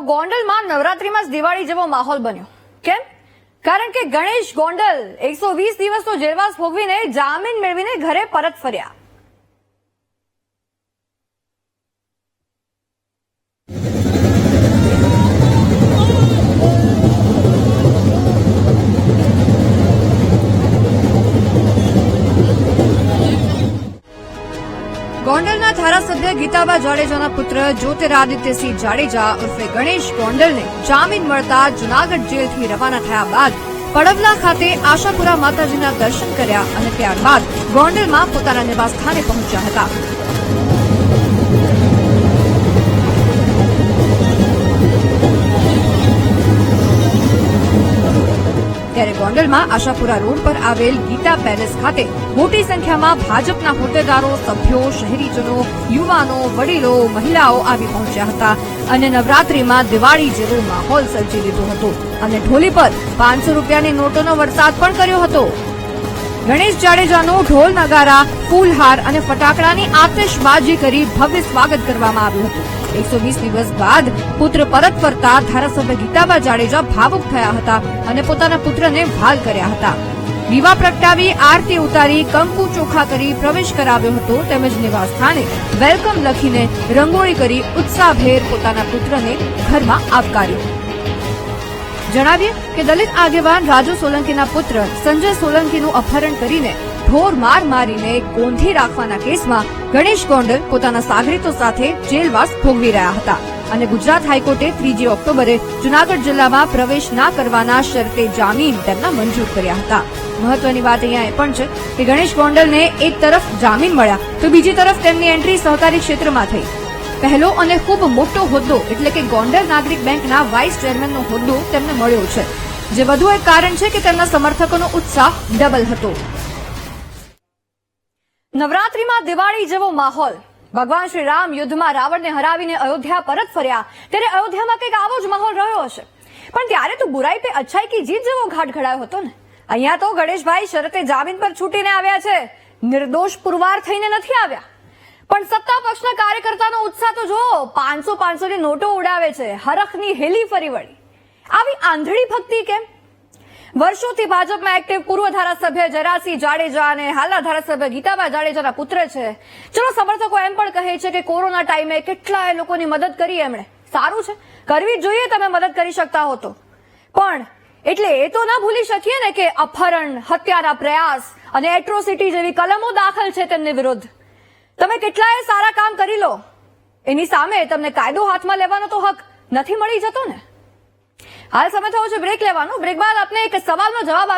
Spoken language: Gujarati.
તો ગોંડલમાં નવરાત્રીમાં જ દિવાળી જેવો માહોલ બન્યો. કેમ? કારણ કે ગણેશ ગોંડલ એકસો વીસ દિવસનો જેલવાસ ભોગવીને જામીન મેળવીને ઘરે પરત ફર્યા. ધારાસભ્ય ગીતાબા જાડેજાના પુત્ર જ્યોતિરાદિત્યસિંહ જાડેજા ઉર્ફે ગણેશ ગોંડલને જામીન મળતા જૂનાગઢ જેલથી રવાના થયા બાદ પડવલા ખાતે આશાપુરા માતાજીના દર્શન કર્યા અને ત્યારબાદ ગોંડલમાં પોતાના નિવાસસ્થાને પહોંચ્યા હતા. ત્યારે ગોંડલમાં આશાપુરા રોડ પર આવેલ ગીતા પેલેસ ખાતે મોટી સંખ્યામાં ભાજપના હોદ્દેદારો, સભ્યો, શહેરીજનો, યુવાનો, વડીલો, મહિલાઓ આવી પહોંચ્યા હતા અને નવરાત્રીમાં દિવાળી જેવો માહોલ સર્જી લીધો હતો. અને ઢોલી પર પાંચસો રૂપિયાની નોટોનો વરસાદ પણ કર્યો હતો. ગણેશ જાડેજાનો ઢોલ નગારા, ફૂલહાર અને ફટાકડાની આતશબાજી કરી ભવ્ય સ્વાગત કરવામાં આવ્યું હતું. એકસો વીસ દિવસ બાદ પુત્ર પરત ફરતા ધારાસભ્ય ગીતાબા જાડેજા ભાવુક થયા હતા અને પોતાના પુત્રને ભાલ કર્યા હતા. દીવા પ્રગટાવી, આરતી ઉતારી, કંકુ ચોખા કરી પ્રવેશ કરાવ્યો હતો. તેમજ નિવાસ સ્થાને વેલકમ લખીને રંગોળી કરી ઉત્સાહભેર પોતાના પુત્રને ઘરમાં આવકાર્યો. જણાવીએ કે દલિત આગેવાન રાજુ સોલંકીના પુત્ર સંજય સોલંકીનું અપહરણ કરીને ઢોર માર મારીને ગોંધી રાખવાના કેસમાં ગણેશ ગોંડલ પોતાના સાગરીતો સાથે જેલવાસ ભોગવી રહ્યા હતા અને ગુજરાત હાઈકોર્ટે ત્રીજી ઓક્ટોબરે જુનાગઢ જિલ્લામાં પ્રવેશ ના કરવાના શરતે જામીન તેમના મંજૂર કર્યા હતા. મહત્વની વાત અહીંયા એ પણ છે કે ગણેશ ગોંડલને એક તરફ જામીન મળ્યા તો બીજી તરફ તેમની એન્ટ્રી સહકારી ક્ષેત્રમાં થઈ. પહેલો અને ખૂબ મોટો હોદ્દો, એટલે કે ગોંડલ નાગરિક બેંકના વાઇસ ચેરમેનનો હોદ્દો તેમને મળ્યો છે, જે વધુ એક કારણ છે કે તેમના સમર્થકોનો ઉત્સાહ ડબલ હતો. નવરાત્રીમાં દિવાળી જેવો માહોલ. ભગવાન શ્રી રામ યુદ્ધમાં રાવણને હરાવીને અયોધ્યા પરત ફર્યા, ત્યારે અયોધ્યામાં કંઈક આવો જ માહોલ રહ્યો હશે. પણ ત્યારે તો બુરાઈ પે અચ્છાઈ કી જીત જેવો ઘાટ ઘડાયો હતો ને. અહીંયા તો ગણેશભાઈ શરતે જામીન પર છૂટીને આવ્યા છે. નિર્દોષ પુરવાર થઈને નથી આવ્યા. પણ સત્તા પક્ષના કાર્યકર્તાનો ઉત્સાહ તો જો પાંચસો પાંચસો ની નોટો ઉડાવે છે, હરખની હેલી ફરી વળી. આવી આંધળી ભક્તિ કેમ? વર્ષોથી ભાજપમાં એક્ટિવ પૂર્વ ધારાસભ્ય જરાસિંહ જાડેજા અને હાલના ધારાસભ્ય ગીતાબા જાડેજાના પુત્ર છે. ચલો, સમર્થકો એમ પણ કહે છે કે કોરોના ટાઈમે કેટલા એ લોકોની મદદ કરી એમણે. સારું છે. કરવી જોઈએ તમે મદદ કરી શકતા હો તો. પણ એટલે એ તો ના ભૂલી શકીએ ને કે અપહરણ, હત્યાના પ્રયાસ અને એટ્રોસિટી જેવી કલમો દાખલ છે તેમની વિરુદ્ધ. તમે કેટલાય સારા કામ કરી લો. એની સામે તમને કાયદો હાથમાં લેવાનો તો હક નથી મળી જતો ને. હાલ સમય થયો છે બ્રેક લેવાનો. બ્રેક બાદ આપને એક સવાલનો જવાબ